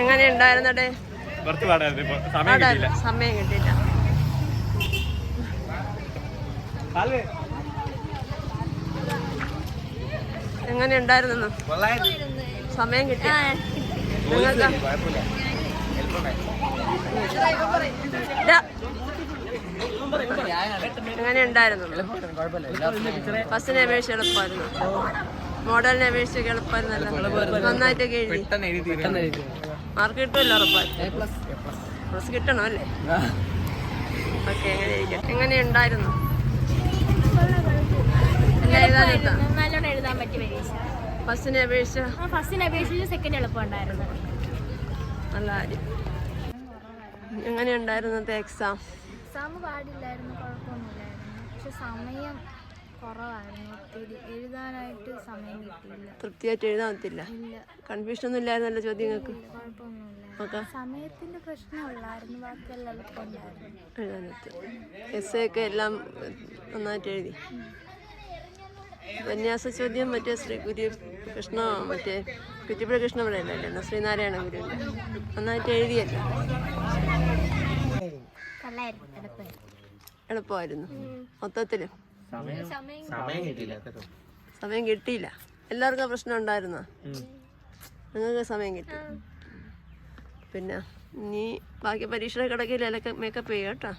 എങ്ങനെ ഉണ്ടായിരുന്നടേ? സമയം കിട്ടിയില്ല. സമയം കിട്ടിയില്ല. എങ്ങനെ ഉണ്ടായിരുന്നു സമയം കിട്ടി. നിങ്ങൾക്ക്. എങ്ങനെ ഉണ്ടായിരുന്നു? ബസ്സിനെ അപേക്ഷ എളുപ്പമായിരുന്നു. മോഡലിനെ അപേക്ഷിച്ച് എളുപ്പമായിരുന്നല്ലോ നന്നായിട്ടൊക്കെ എഴുതി. മാർക്ക് കിട്ടുമല്ലോ പ്ലസ് കിട്ടണം അല്ലേ? ഓക്കെ എങ്ങനെ ഇരിക്കട്ടെ എങ്ങനെ ഉണ്ടായിരുന്നു? നല്ലോണം എഴുതാൻ പറ്റിയ പരീക്ഷ. ബസ്സിനെ അപേക്ഷിച്ച്? ആ ഫസ്റ്റിനെ അപേക്ഷിച്ച് സെക്കൻഡ് എളുപ്പമുണ്ടായിരുന്നു നല്ല കാര്യം. എങ്ങനെ ഉണ്ടായിരുന്നത്തെ എക്സാം എക്സാം പാടില്ലായിരുന്നു കുഴപ്പമൊന്നുമില്ലായിരുന്നു. പക്ഷെ സമയം കുറവായിരുന്നു. ഒത്തിരി എഴുതാനായിട്ട് സമയം കിട്ടിയില്ല. തൃപ്തിയായിട്ട് എഴുതാൻ പറ്റില്ല. ഇല്ല. കൺഫ്യൂഷൻ ഒന്നും ഇല്ലായിരുന്നല്ലോ ചോദ്യങ്ങൾക്ക് കുഴപ്പമൊന്നുമില്ല. സമയത്തിന്റെ പ്രശ്നമുള്ളായിരുന്നു ബാക്കിയെല്ലാം എളുപ്പമുണ്ടായിരുന്നു. എഴുതാനത്ത് എസ് ഒക്കെ എല്ലാം നന്നായിട്ട് എഴുതി. ഉപന്യാസ ചോദ്യം മറ്റേ ശ്രീ ഗുരു കൃഷ്ണ മറ്റേ കുറ്റിപ്പുഴ കൃഷ്ണപിള്ളയല്ലേ ശ്രീനാരായണ ഗുരു. നന്നായിട്ട് എഴുതിയല്ലോ? എളുപ്പമായിരുന്നു. എളുപ്പമായിരുന്നു. സമയം സമയം കിട്ടിയില്ല. എല്ലാവർക്കും പ്രശ്നം ഉണ്ടായിരുന്ന? നിങ്ങൾക്ക് സമയം കിട്ടി. പിന്നെ നീ ബാക്കി പരീക്ഷയുടെ കിടക്കില്ല മേക്കപ്പ് ചെയ്യാം കേട്ടോ.